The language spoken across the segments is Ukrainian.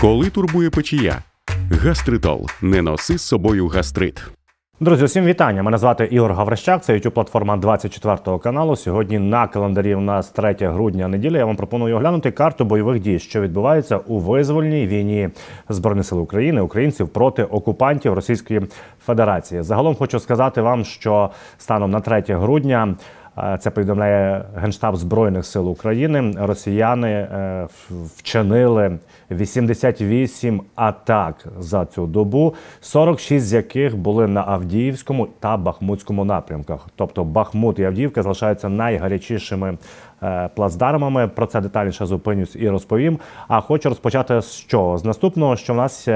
Коли турбує печія? Гастритол. Не носи з собою гастрит. Друзі, усім вітання. Мене звати Ігор Гаврищак. Це youtube платформа 24 каналу. Сьогодні на календарі у нас 3 грудня неділя. Я вам пропоную оглянути карту бойових дій, що відбувається у визвольній війні збройних сил України, українців проти окупантів Російської Федерації. Загалом хочу сказати вам, що станом на 3 грудня. Е, Це повідомляє Генштаб Збройних сил України. Росіяни е, вчинили 88 атак за цю добу, 46 з яких були на Авдіївському та Бахмутському напрямках. Тобто Бахмут і Авдіївка залишаються найгарячішими е, плацдармами. Про це детальніше зупинюсь і розповім. А хочу розпочати з чого? З наступного, що в нас.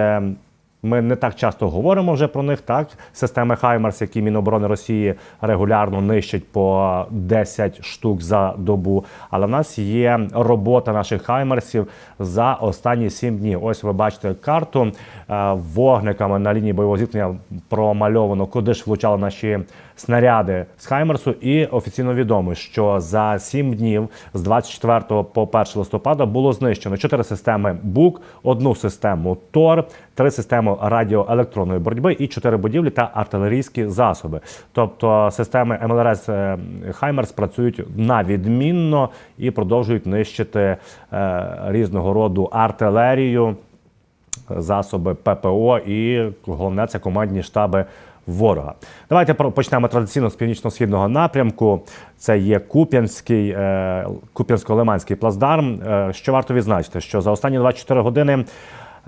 Ми не так часто говоримо вже про них. Так, системи Хаймарс, які Міноборони Росії регулярно нищать по 10 штук за добу. Але в нас є робота наших Хаймарсів за останні 7 днів. Ось ви бачите карту е, вогниками на лінії бойового зіткнення промальовано, куди ж влучали наші снаряди з Хаймерсу. І офіційно відомо, що за 7 днів з 24 по 1 листопада було знищено 4 системи БУК, одну систему ТОР, три системи радіоелектронної боротьби і 4 будівлі та артилерійські засоби. Тобто системи МЛРС е, Хаймерс працюють на відмінно і продовжують нищити е, різного роду артилерію засоби ППО і головне це командні штаби ворога. Давайте почнемо традиційно з північно-східного напрямку. Це є Куп'янський, е, Куп'янсько-Лиманський плацдарм. Е, що варто відзначити, що за останні 24 години.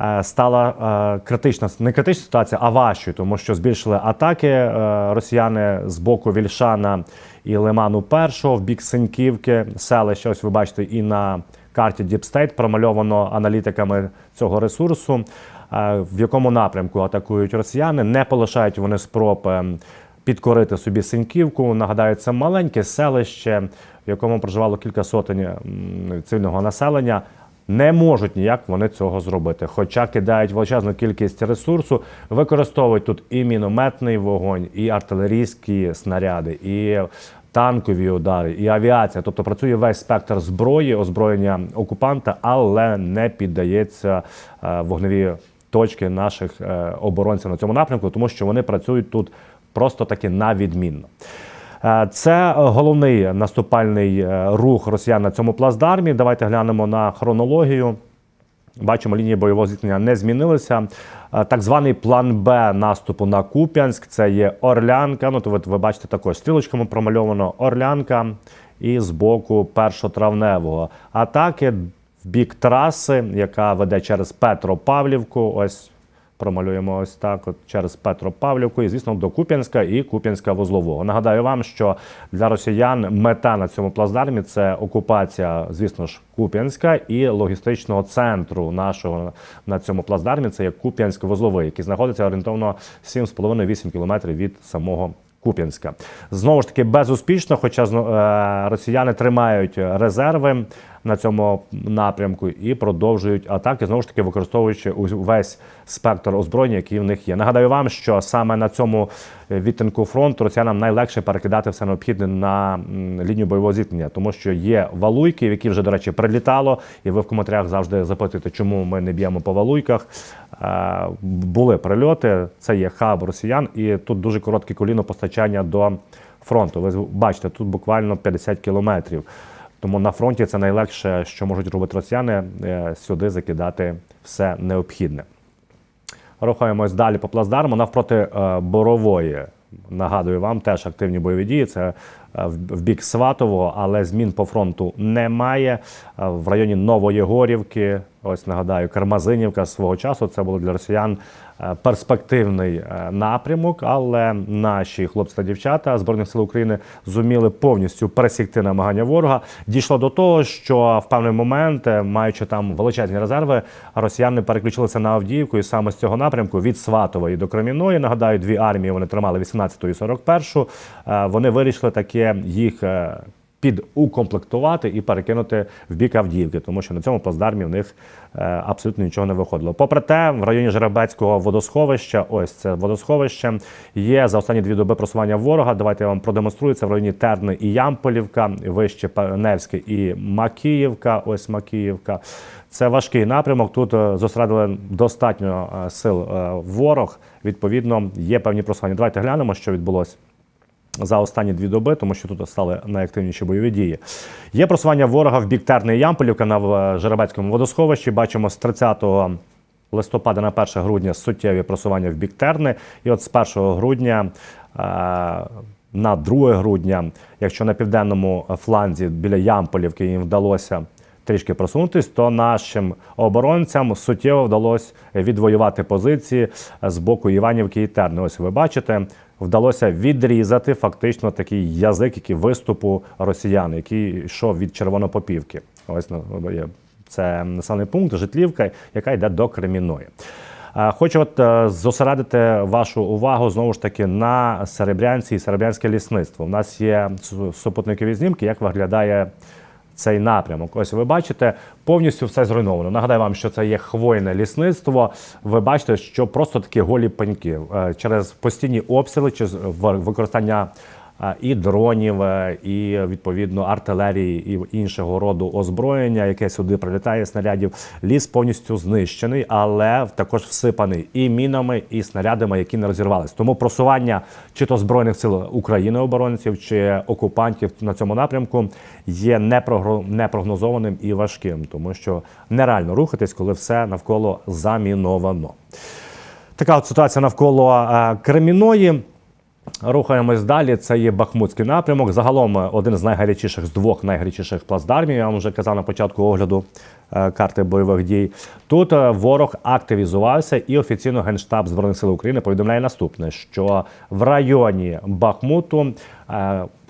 е, Стала критична не критична ситуація, а важчою, тому що збільшили атаки росіяни з боку Вільшана і Лиману першого в бік Синьківки, селища. Ось ви бачите, і на карті State промальовано аналітиками цього ресурсу, в якому напрямку атакують росіяни. Не полишають вони спроб е, підкорити собі Синьківку. Нагадаю, це маленьке селище, в якому проживало кілька сотень м, цивільного населення. Не можуть ніяк вони цього зробити. Хоча кидають величезну кількість ресурсу, використовують тут і мінометний вогонь, і артилерійські снаряди, і танкові удари, і авіація. Тобто працює весь спектр зброї, озброєння окупанта, але не піддається е, вогневі точки наших е, оборонців на цьому напрямку, тому що вони працюють тут просто таки на відмінно. Е, Це головний наступальний е, рух росіян на цьому плацдармі. Давайте глянемо на хронологію. Бачимо, лінії бойового зіткнення не змінилися. Так званий план Б наступу на Куп'янськ це є Орлянка. Ну, то ви, ви бачите також стрілочками промальовано Орлянка і з боку першотравневого. Атаки бік траси, яка веде через Петропавлівку. Ось промалюємо ось так, от через Петропавлівку, і звісно до Куп'янська і Куп'янська вузлового. Нагадаю вам, що для росіян мета на цьому плацдармі це окупація, звісно ж, Куп'янська і логістичного центру нашого на цьому плацдармі. Це є Куп'янськ-вузловий, який знаходиться орієнтовно 7,5-8 кілометрів від самого. Куп'янська знову ж таки безуспішно, хоча е, росіяни тримають резерви на цьому напрямку і продовжують атаки, знову ж таки використовуючи увесь спектр озброєння, який в них є. Нагадаю вам, що саме на цьому відтинку фронту росіянам найлегше перекидати все необхідне на лінію бойового зіткнення, тому що є валуйки, які вже, до речі, прилітало, і ви в коментарях завжди запитуєте, чому ми не б'ємо по валуйках. Е, Були прильоти, це є хаб росіян, і тут дуже коротке коліно постачання до фронту. Ви бачите, тут буквально 50 кілометрів. Тому на фронті це найлегше, що можуть робити росіяни, е, сюди закидати все необхідне. Рухаємось далі по плацдарму навпроти е, Борової. Нагадую вам, теж активні бойові дії. Це е, в бік Сватового, але змін по фронту немає. В районі Новоєгорівки, ось нагадаю, Кармазинівка свого часу. Це було для росіян перспективний е, напрямок, але наші хлопці та дівчата Збройних сил України зуміли повністю пересікти намагання ворога. Дійшло до того, що в певний момент, е, маючи там величезні резерви, росіяни переключилися на Авдіївку і саме з цього напрямку від Сватової до Креміної. Нагадаю, дві армії вони тримали 18-ту і 41-ту. Е, Вони вирішили таке їх. Підукомплектувати і перекинути в бік Авдіївки, тому що на цьому плацдармі в них е, абсолютно нічого не виходило. Попри те, в районі Жеребецького водосховища, ось це водосховище, є за останні дві доби просування ворога. Давайте я вам продемонструю це в районі Терни і Ямполівка, вище Невське і Макіївка. Ось Макіївка. Це важкий напрямок. Тут е, зосередили достатньо е, сил ворог. Відповідно, є певні просування. Давайте глянемо, що відбулося за останні дві доби, тому що тут стали найактивніші бойові дії. Є просування ворога в бік Терни Ямполівка на е, Жеребецькому водосховищі. Бачимо з 30 листопада на 1 грудня суттєві просування в бік Терни. І от з 1 грудня. е, На 2 грудня, якщо на південному фланзі біля Ямполівки їм вдалося трішки просунутись, то нашим оборонцям суттєво вдалося відвоювати позиції з боку Іванівки і Терни. Ось ви бачите, вдалося відрізати фактично такий язик, який виступу росіян, який йшов від Червонопопівки. Ось ну, це населений пункт, житлівка, яка йде до Креміної. Хочу от е, зосередити вашу увагу знову ж таки на Серебрянці і Серебрянське лісництво. У нас є супутникові знімки, як виглядає цей напрямок. Ось ви бачите, повністю все зруйновано. Нагадаю вам, що це є хвойне лісництво. Ви бачите, що просто такі голі пеньки Е, через постійні обстріли, через використання і дронів, е, і відповідно артилерії і іншого роду озброєння, яке сюди прилітає снарядів. Ліс повністю знищений, але також всипаний і мінами, і снарядами, які не розірвались. Тому просування чи то збройних сил України оборонців, чи окупантів на цьому напрямку є непрогнозованим і важким, тому що нереально рухатись, коли все навколо заміновано. Така от ситуація навколо е, Креміної. Рухаємось далі. Це є Бахмутський напрямок. Загалом е, один з найгарячіших з двох найгарячіших плацдармів. Я вам вже казав на початку огляду е, карти бойових дій. Тут е, ворог активізувався, і офіційно генштаб збройних сил України повідомляє наступне: що в районі Бахмуту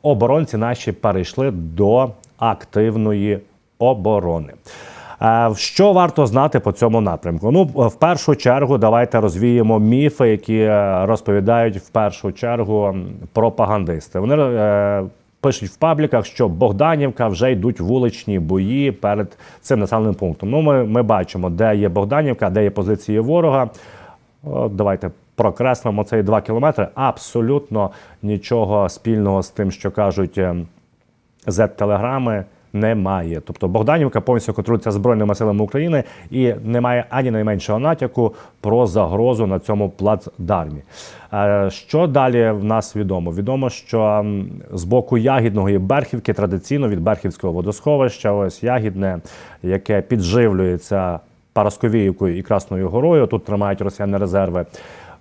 оборонці наші перейшли до активної оборони. Е, Що варто знати по цьому напрямку? Ну, в першу чергу, давайте розвіємо міфи, які е, розповідають в першу чергу пропагандисти. Вони е, пишуть в пабліках, що Богданівка вже йдуть вуличні бої перед цим населеним пунктом. Ну, ми, ми бачимо, де є Богданівка, де є позиції ворога. Давайте прокреслимо цей 2 кілометри. Абсолютно нічого спільного з тим, що кажуть е, Z-телеграми немає. Тобто Богданівка повністю контролюється Збройними силами України і немає ані найменшого натяку про загрозу на цьому плацдармі. Е, Що далі в нас відомо? Відомо, що з боку Ягідного і Берхівки традиційно від Берхівського водосховища, ось Ягідне, яке підживлюється Парасковіївкою і Красною горою. Тут тримають росіяни резерви.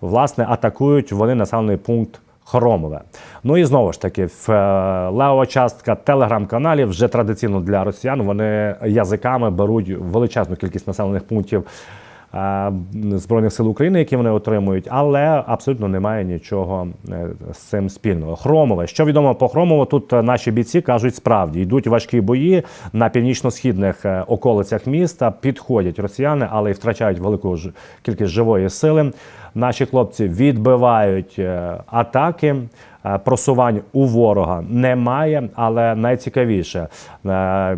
Власне, атакують вони населений пункт Хромове. Ну і знову ж таки, в е, левова частка телеграм-каналів вже традиційно для росіян вони язиками беруть величезну кількість населених пунктів е, Збройних сил України, які вони отримують, але абсолютно немає нічого е, з цим спільного. Хромове. Що відомо по Хромову, тут наші бійці кажуть, справді йдуть важкі бої на північно-східних околицях міста. Підходять росіяни, але й втрачають велику кількість живої сили. Наші хлопці відбивають е, атаки. Е, Просувань у ворога немає, але найцікавіше. е,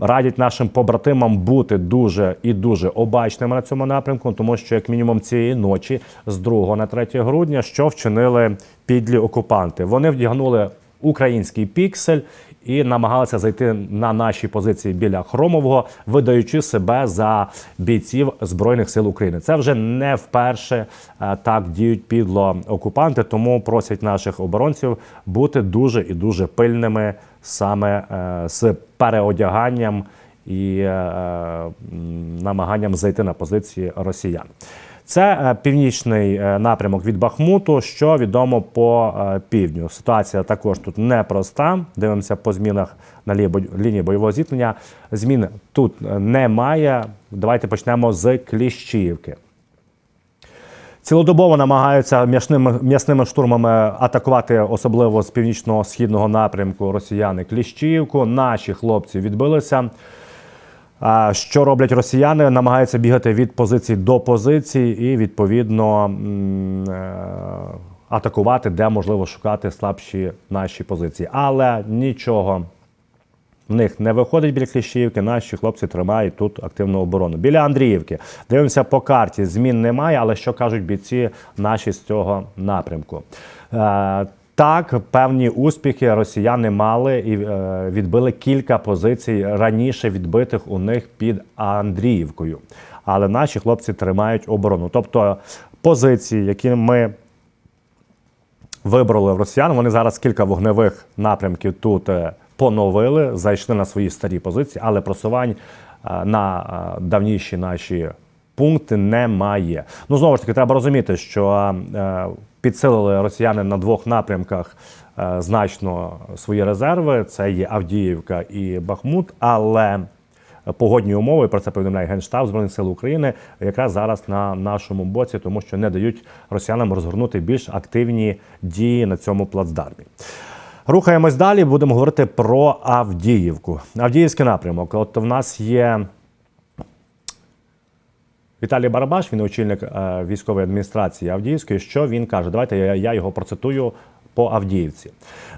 Радять нашим побратимам бути дуже і дуже обачними на цьому напрямку, тому що як мінімум цієї ночі, з 2 на 3 грудня, що вчинили підлі окупанти. Вони вдягнули український піксель і намагалися зайти на наші позиції біля Хромового, видаючи себе за бійців збройних сил України. Це вже не вперше е, так діють підло окупанти, тому просять наших оборонців бути дуже і дуже пильними саме е, з переодяганням і е, намаганням зайти на позиції росіян. Це е, північний е, напрямок від Бахмуту, що відомо по е, півдню. Ситуація також тут непроста. Дивимося по змінах на лінії бойового зіткнення. Змін тут немає. Давайте почнемо з Кліщіївки. Цілодобово намагаються м'ясними, м'ясними штурмами атакувати, особливо з північно-східного напрямку росіяни Кліщіївку. Наші хлопці відбилися. Що роблять росіяни? Намагаються бігати від позиції до позиції і відповідно е, атакувати, де можливо шукати слабші наші позиції. Але нічого В них не виходить біля Кліщіївки, наші хлопці тримають тут активну оборону. Біля Андріївки. Дивимося по карті. Змін немає, але що кажуть бійці наші з цього напрямку? Так, певні успіхи росіяни мали і е, відбили кілька позицій раніше відбитих у них під Андріївкою. Але наші хлопці тримають оборону. Тобто позиції, які ми вибрали в росіян. Вони зараз кілька вогневих напрямків тут е, поновили, зайшли на свої старі позиції, але просувань е, на давніші наші пункти немає. Ну знову ж таки, треба розуміти, що е, підсилили росіяни на двох напрямках е, значно свої резерви. Це є Авдіївка і Бахмут, але погодні умови, про це повідомляє Генштаб Збройних сил України, якраз зараз на нашому боці, тому що не дають росіянам розгорнути більш активні дії на цьому плацдармі. Рухаємось далі. Будемо говорити про Авдіївку. Авдіївський напрямок. От в нас є Віталій Барабаш, він очільник е, військової адміністрації Авдіївської. Що він каже? Давайте я, його процитую по Авдіївці.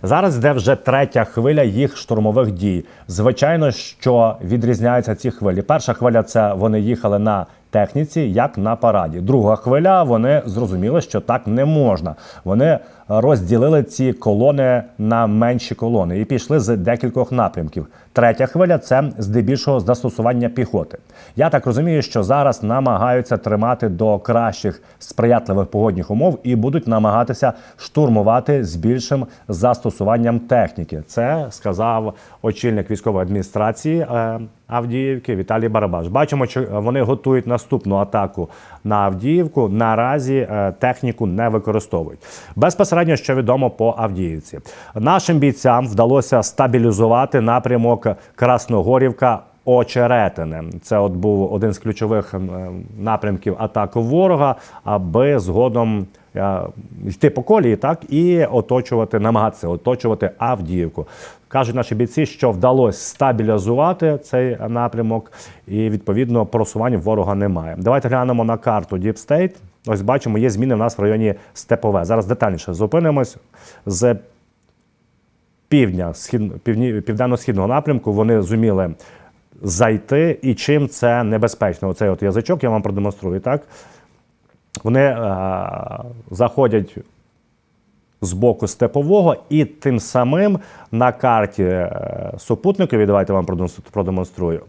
Зараз йде вже третя хвиля їх штурмових дій. Звичайно, що відрізняються ці хвилі. Перша хвиля це вони їхали на техніці, як на параді. Друга хвиля вони зрозуміли, що так не можна. Вони розділили ці колони на менші колони і пішли з декількох напрямків. Третя хвиля це здебільшого застосування піхоти. Я так розумію, що зараз намагаються тримати до кращих сприятливих погодних умов і будуть намагатися штурмувати з більшим застосуванням техніки. Це сказав очільник військової адміністрації е, Авдіївки Віталій Барабаш. Бачимо, що вони готують наступну атаку на Авдіївку. Наразі е, техніку не використовують. Безпосередньо, що відомо по Авдіївці, нашим бійцям вдалося стабілізувати напрямок Красногорівка. Очеретине. Це от був один з ключових ем, напрямків атаки ворога, аби згодом е, йти по колії, так і оточувати, намагатися оточувати Авдіївку. Кажуть наші бійці, що вдалося стабілізувати цей напрямок, і відповідно просування ворога немає. Давайте глянемо на карту State. Ось бачимо, є зміни в нас в районі Степове. Зараз детальніше зупинимось з півдня, схід, півні, південно-східного напрямку. Вони зуміли зайти, і чим це небезпечно. Оцей от язичок я вам продемонструю. Так вони е, заходять з боку степового, і тим самим на карті е, супутникові, давайте вам продемонстру- продемонструю.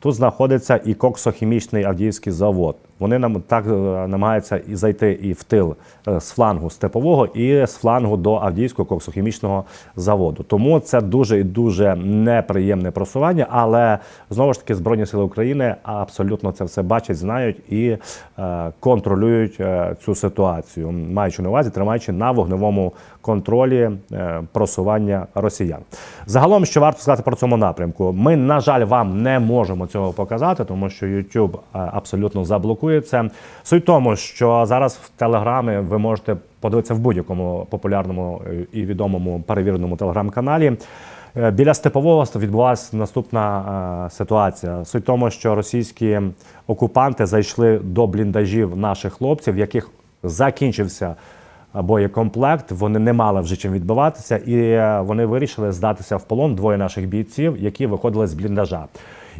Тут знаходиться і коксохімічний Авдіївський завод. Вони нам так е, намагаються і зайти і в тил е, з флангу степового, і з флангу до Авдіївського коксохімічного заводу. Тому це дуже і дуже неприємне просування. Але знову ж таки Збройні сили України абсолютно це все бачать, знають і е, контролюють цю ситуацію, маючи на увазі, тримаючи на вогневому контролі просування росіян. Загалом, що варто сказати про цьому напрямку, ми, на жаль, вам не можемо цього показати, тому що YouTube е, абсолютно заблокує це. Суть в тому, що зараз в Телеграмі ви можете подивитися в будь-якому популярному е, і відомому перевіреному телеграм-каналі. Е, Біля степового відбулася наступна ситуація. Суть в тому, що російські окупанти зайшли до бліндажів наших хлопців, в яких закінчився боєкомплект. Вони не мали вже чим відбиватися, і вони вирішили здатися в полон двоє наших бійців, які виходили з бліндажа.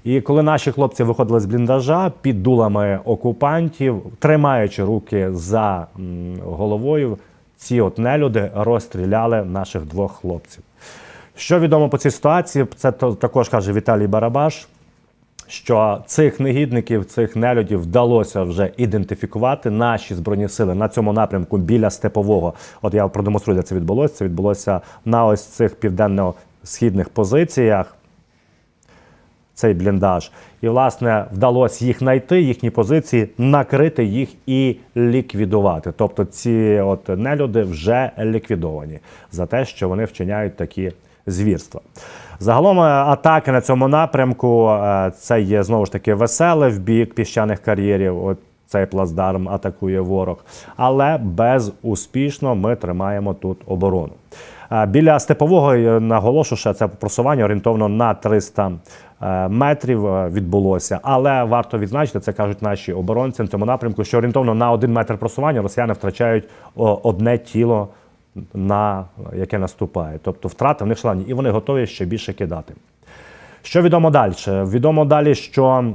І коли наші хлопці виходили з бліндажа під дулами окупантів, тримаючи руки за головою, ці от нелюди розстріляли наших двох хлопців. Що відомо по цій ситуації, це також каже Віталій Барабаш що цих негідників, цих нелюдів вдалося вже ідентифікувати. Наші збройні сили на цьому напрямку біля степового. От я продемонструю, де це відбулося. Це відбулося на ось цих південно-східних позиціях. Цей бліндаж, і власне вдалося їх знайти, їхні позиції, накрити їх і ліквідувати. Тобто, ці от нелюди вже ліквідовані за те, що вони вчиняють такі звірства. Загалом е, атаки на цьому напрямку е, це є знову ж таки веселе в бік піщаних кар'єрів. От цей плацдарм атакує ворог, але безуспішно ми тримаємо тут оборону. Е, Біля степового е, наголошу, що це просування орієнтовно на 300 е, метрів відбулося. Але варто відзначити, це кажуть наші оборонці на цьому напрямку, що орієнтовно на один метр просування росіяни втрачають одне тіло на яке наступає. Тобто втрати в них шалені, і вони готові ще більше кидати. Що відомо далі? Відомо далі, що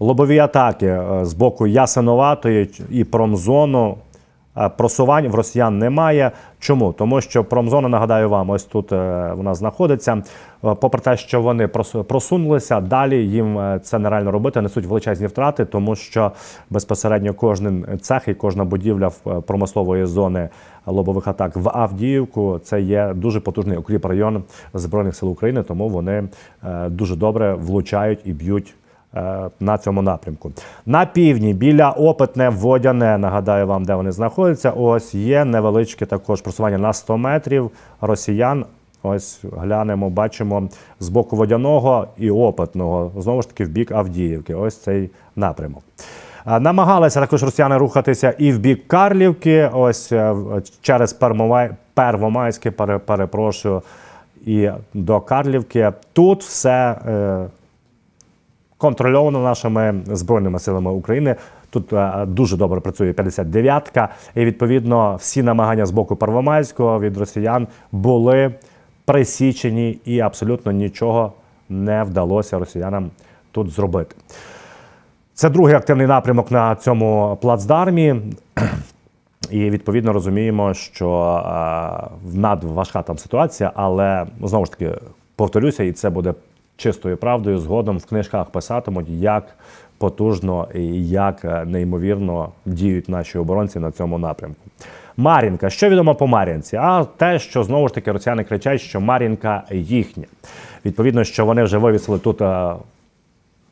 лобові атаки е, з боку Ясиноватої і промзону. е, Просувань в росіян немає. Чому? Тому що промзона, нагадаю вам, ось тут е, вона знаходиться. Попри те, що вони прос- просунулися, далі їм це нереально робити, несуть величезні втрати, тому що безпосередньо кожен цех і кожна будівля в промислової зони лобових атак в Авдіївку це є дуже потужний укріп район збройних сил України, тому вони дуже добре влучають і б'ють на цьому напрямку. На півдні біля опитне водяне. Нагадаю вам, де вони знаходяться. Ось є невеличке також просування на 100 метрів росіян. Ось глянемо, бачимо з боку водяного і опитного, знову ж таки, в бік Авдіївки. Ось цей напрямок. Е, Намагалися також росіяни рухатися і в бік Карлівки, ось е, через Первомайське, перепрошую, і до Карлівки. Тут все е, контрольовано нашими збройними силами України. Тут е, дуже добре працює 59-ка, і відповідно всі намагання з боку Первомайського від росіян були присічені, і абсолютно нічого не вдалося росіянам тут зробити. Це другий активний напрямок на цьому плацдармі. І відповідно розуміємо, що е, надважка там ситуація, але знову ж таки повторюся, і це буде чистою правдою. Згодом в книжках писатимуть, як потужно і як е, неймовірно діють наші оборонці на цьому напрямку. Мар'їнка, що відомо по Мар'їнці? А те, що знову ж таки росіяни кричать, що Мар'їнка їхня. Відповідно, що вони вже вивісили тут.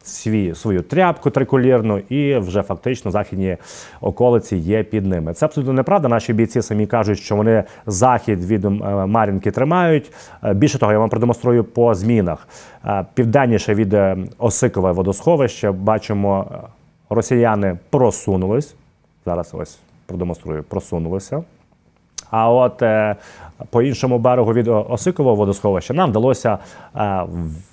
Свій, свою тряпку триколірну, і вже фактично західні околиці є під ними. Це абсолютно неправда. Наші бійці самі кажуть, що вони захід від е, Мар'їнки тримають. Е, Більше того, я вам продемонструю по змінах. Е, Південніше від Осикове водосховище бачимо, росіяни просунулись. Зараз ось продемонструю, просунулися. А от по іншому берегу від Осикового водосховища нам вдалося е,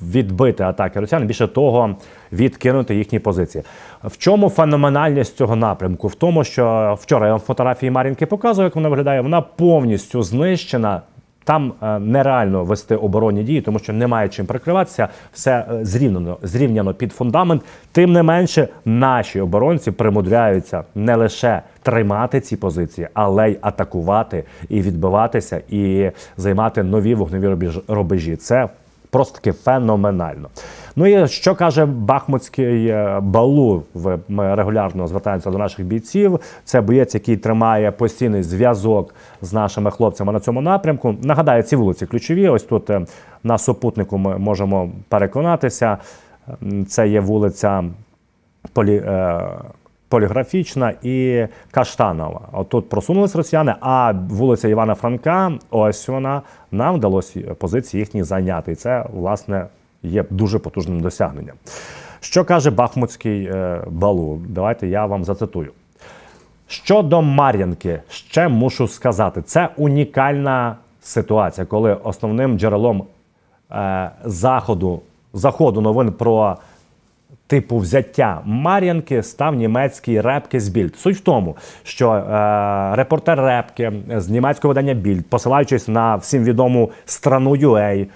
відбити атаки росіян. Більше того, відкинути їхні позиції. В чому феноменальність цього напрямку? В тому, що вчора я вам фотографії Мар'їнки показував, як вона виглядає. Вона повністю знищена. Там е, нереально вести оборонні дії, тому що немає чим прикриватися. Все зрівнено зрівняно, під фундамент. Тим не менше, наші оборонці примудряються не лише тримати ці позиції, але й атакувати і відбиватися, і займати нові вогневі рубежі. Це просто таки феноменально. Ну і що каже Бахмутський е, Балу? Ми регулярно звертаємося до наших бійців. Це боєць, який тримає постійний зв'язок з нашими хлопцями на цьому напрямку. Нагадаю, ці вулиці ключові. Ось тут е, на супутнику ми можемо переконатися. Це є вулиця полі, е, поліграфічна і Каштанова. Отут просунулись росіяни, а вулиця Івана Франка, ось вона, нам вдалося позиції їхні зайняти. І це, власне, є дуже потужним досягненням. Що каже Бахмутський е, Балу? Давайте я вам зацитую. Щодо Мар'янки, ще мушу сказати, це унікальна ситуація, коли основним джерелом е, заходу, заходу новин про типу взяття Мар'янки став німецький репки з Більд. Суть в тому, що е, репортер репки з німецького видання Більд, посилаючись на всім відому страну UA,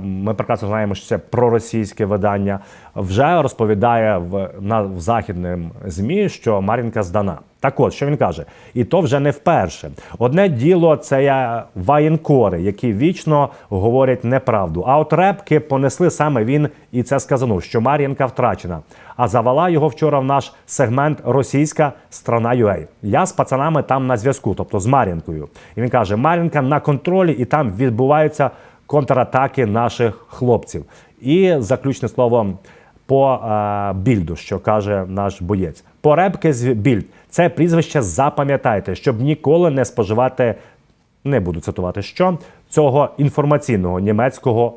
ми прекрасно знаємо, що це проросійське видання, вже розповідає в, на, в західним ЗМІ, що Мар'їнка здана. Так от, що він каже? І то вже не вперше. Одне діло це воєнкори, які вічно говорять неправду. А от репки понесли саме він і це сказанув, що Мар'їнка втрачена. А завела його вчора в наш сегмент Російська страна UA. Я з пацанами там на зв'язку, тобто з Мар'їнкою. І він каже: Мар'їнка на контролі, і там відбуваються контратаки наших хлопців. І заключне слово по е, більду, що каже наш боєць. По Репкес більд. Це прізвище запам'ятайте, щоб ніколи не споживати, не буду цитувати що, цього інформаційного німецького.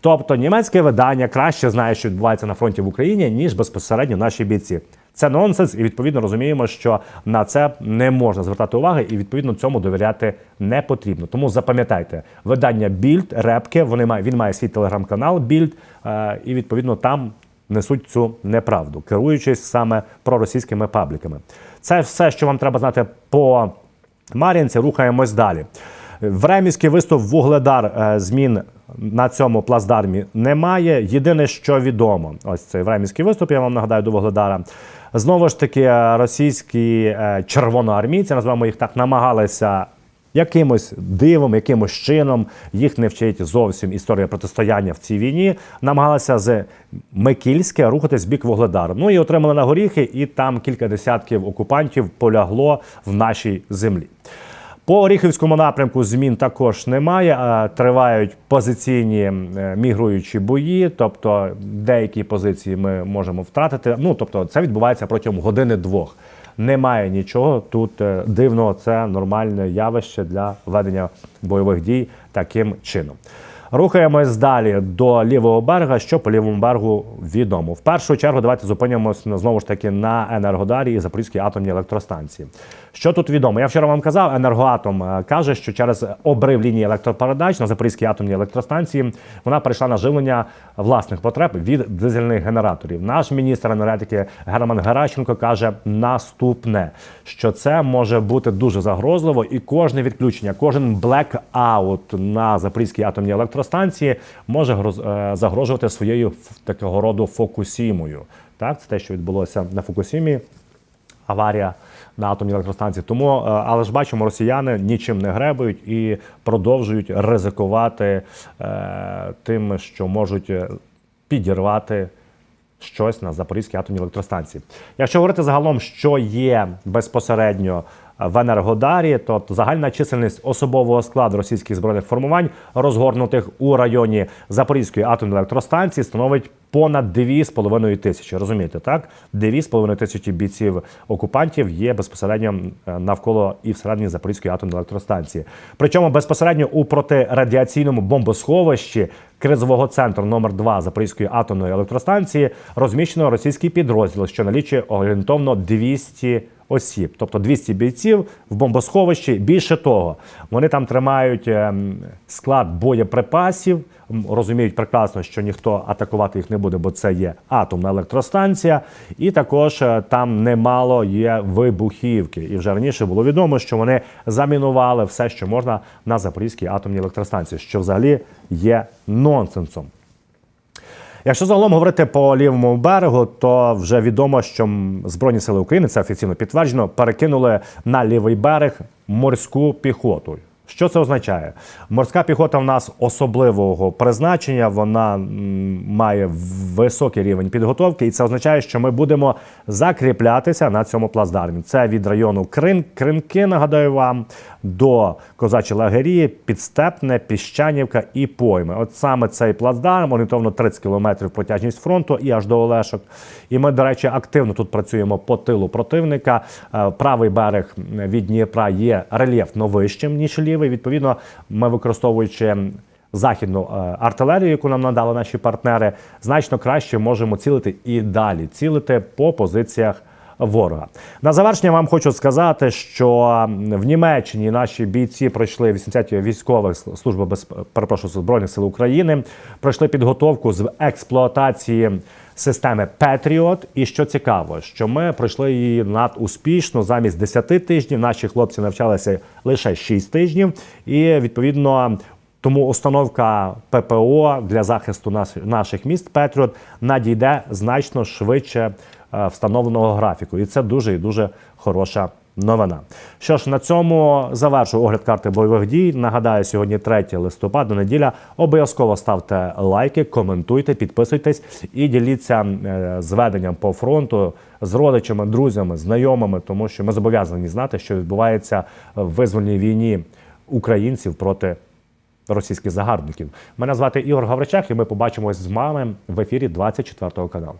Тобто німецьке видання краще знає, що відбувається на фронті в Україні, ніж безпосередньо наші бійці. Це нонсенс, і відповідно розуміємо, що на це не можна звертати уваги, і відповідно цьому довіряти не потрібно. Тому запам'ятайте, видання Більд, Репке, вони мають він має свій телеграм-канал Більд, е, і відповідно там несуть цю неправду, керуючись саме проросійськими пабліками. Це все, що вам треба знати по Мар'їнці. Рухаємось далі. Времівський виступ Вугледар е, змін на цьому плацдармі немає. Єдине, що відомо, ось цей времінський виступ, я вам нагадаю, до Вогледара. Знову ж таки, російські е, червоноармійці, називаємо їх так, намагалися якимось дивом, якимось чином їх не вчить зовсім історія протистояння в цій війні. Намагалися з Микільське рухатись в бік Вугледару. Ну і отримали на горіхи, і там кілька десятків окупантів полягло в нашій землі. По Оріхівському напрямку змін також немає. Тривають позиційні е, мігруючі бої, тобто деякі позиції ми можемо втратити. Ну тобто, це відбувається протягом години-двох. Немає нічого тут е, дивного. Це нормальне явище для ведення бойових дій таким чином. Рухаємось далі до лівого берега. Що по лівому берегу відомо. В першу чергу давайте зупинимось знову ж таки на Енергодарі і Запорізькій атомній електростанції. Що тут відомо? Я вчора вам казав, енергоатом е, каже, що через обрив лінії електропередач на Запорізькій атомній електростанції вона перейшла на живлення власних потреб від дизельних генераторів. Наш міністр енергетики Герман Геращенко каже наступне: що це може бути дуже загрозливо, і кожне відключення, кожен блекаут на Запорізькій атомній електростанції може е, загрожувати своєю такого роду фокусімою. Так, це те, що відбулося на Фукусімі аварія на атомній електростанції. Тому, е, але ж бачимо, росіяни нічим не гребують і продовжують ризикувати е, тим, що можуть е, підірвати щось на Запорізькій атомній електростанції. Якщо говорити загалом, що є безпосередньо в Енергодарі, то загальна чисельність особового складу російських збройних формувань, розгорнутих у районі Запорізької атомної електростанції, становить понад 2,5 тисячі. Розумієте, так? 2,5 тисячі бійців окупантів є безпосередньо навколо і всередині Запорізької атомної електростанції. Причому безпосередньо у протирадіаційному бомбосховищі кризового центру номер 2 Запорізької атомної електростанції розміщено російський підрозділ, що налічує орієнтовно 200 осіб, тобто 200 бійців в бомбосховищі. Більше того, вони там тримають ем, склад боєприпасів, розуміють прекрасно, що ніхто атакувати їх не буде, бо це є атомна електростанція, і також е, там немало є вибухівки. І вже раніше було відомо, що вони замінували все, що можна на Запорізькій атомній електростанції, що взагалі є нонсенсом. Якщо загалом говорити по лівому берегу, то вже відомо, що Збройні сили України, це офіційно підтверджено, перекинули на лівий берег морську піхоту. Що це означає? Морська піхота в нас особливого призначення, вона має високий рівень підготовки, і це означає, що ми будемо закріплятися на цьому плацдармі. Це від району Крин, Кринки, нагадаю вам, до Козачі лагері, Підстепне, Піщанівка і Пойми. От саме цей плацдарм, орієнтовно 30 кілометрів протяжність фронту і аж до Олешок. І ми, до речі, активно тут працюємо по тилу противника. Е, Правий берег від Дніпра є рельєфно вищим, ніж лівий. Відповідно, ми використовуючи західну е, артилерію, яку нам надали наші партнери, значно краще можемо цілити і далі цілити по позиціях. Ворога на завершення вам хочу сказати, що в Німеччині наші бійці пройшли 80 військових служби без перепрошую збройних сил України. Пройшли підготовку з експлуатації системи Patriot. І що цікаво, що ми пройшли її надуспішно замість 10 тижнів. Наші хлопці навчалися лише 6 тижнів, і відповідно. Тому установка ППО для захисту наших міст Петріот надійде значно швидше встановленого графіку, і це дуже і дуже хороша новина. Що ж, на цьому завершу огляд карти бойових дій. Нагадаю, сьогодні 3 листопада, неділя. Обов'язково ставте лайки, коментуйте, підписуйтесь і діліться е, зведенням по фронту з родичами, друзями, знайомими, тому що ми зобов'язані знати, що відбувається в визвольній війні українців проти російських загарбників. Мене звати Ігор Гавричак, і ми побачимось з вами в ефірі 24 каналу.